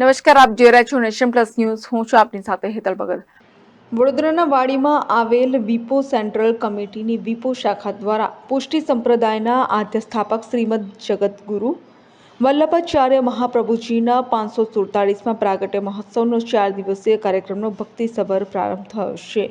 નમસ્કાર, આપ જોઈ રહ્યા છો નેશન પ્લસ ન્યૂઝ. હું છું આપની સાથે હેતલ ભગત. વડોદરાના વાડીમાં આવેલ વિપો સેન્ટ્રલ કમિટીની વિપો શાખા દ્વારા પુષ્ટિ સંપ્રદાયના આદ્ય સ્થાપક શ્રીમદ જગતગુરુ વલ્લભાચાર્ય મહાપ્રભુજીના પાંચસો સુડતાળીસમાં પ્રાગટ્ય મહોત્સવનો ચાર દિવસીય કાર્યક્રમનો ભક્તિસભર પ્રારંભ થયો છે.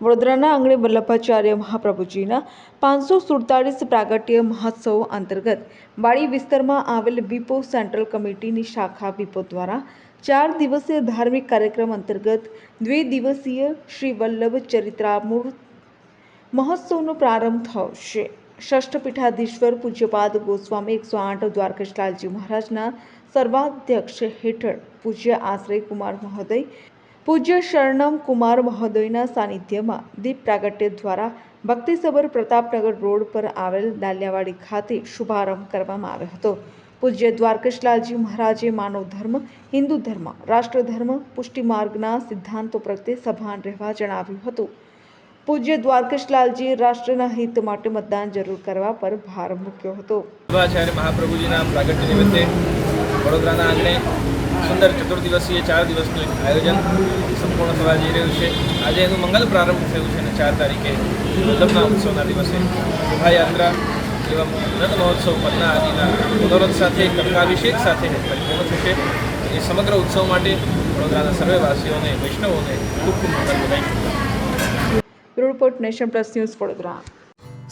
વડોદરાના આંગણે વલ્લભાચાર્ય મહાપ્રભુજીના પાંચસો સુડતાળીસ પ્રાગટ્ય મહોત્સવ અંતર્ગત વાડી વિસ્તારમાં આવેલ વિપો સેન્ટ્રલ કમિટીની શાખા વિપો દ્વારા ચાર દિવસીય ધાર્મિક કાર્યક્રમ અંતર્ગત દ્વિદિવસીય શ્રી વલ્લભ ચરિત્રામૃત મહોત્સવનો પ્રારંભ થયો છે ષષ્ઠ પીઠાધીશ્વર પૂજ્યપાદ ગોસ્વામી એકસો આઠ દ્વારકેશલાલજી મહારાજના સર્વાધ્યક્ષ હેઠળ પૂજ્ય આશ્રય કુમાર મહોદય પૂજ્ય શરણમ કુમાર મહોદયના સાનિધ્યમાં દીપ પ્રાગટ્ય દ્વારા ભક્તિસભર પ્રતાપનગર રોડ પર આવેલ દાલિયાવાડી ખાતે શુભારંભ કરવામાં આવ્યો હતો. પૂજ્ય દ્વારકેશલાલજી મહારાજે માનવ ધર્મ, હિન્દુ ધર્મ, રાષ્ટ્ર ધર્મ, પુષ્ટિ માર્ગના સિદ્ધાંતો પ્રત્યે સભાન રહેવા જણાવ્યું હતું. પૂજ્ય દ્વારકેશલાલજી રાષ્ટ્રના હિત માટે મતદાન જરૂર કરવા પર ભાર મૂક્યો હતો. મહાપ્રભુજીના પ્રાગટ્ય નિમિત્તે વડોદરાના આંગણે સુંદર ચતુર્દિવસીય ચાર દિવસનું એક આયોજન સંપૂર્ણ થવા જઈ રહ્યું છે. આજે એનું મંગલ પ્રારંભ થયું છે અને ચાર તારીખે વલ્લભના ઉત્સવના દિવસે શોભાયાત્રા એવા રથ મહોત્સવ પન્ના આદિના મનોરથ સાથે કંકાભિષેક સાથે પરિપૂર્ણ થશે. એ સમગ્ર ઉત્સવ માટે વડોદરાના સર્વેવાસીઓને વૈષ્ણવોને ખૂબ ખૂબ મંગલ બધાઈ report nation plus news Vadodara.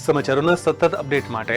સમાચારોના સતત અપડેટ માટે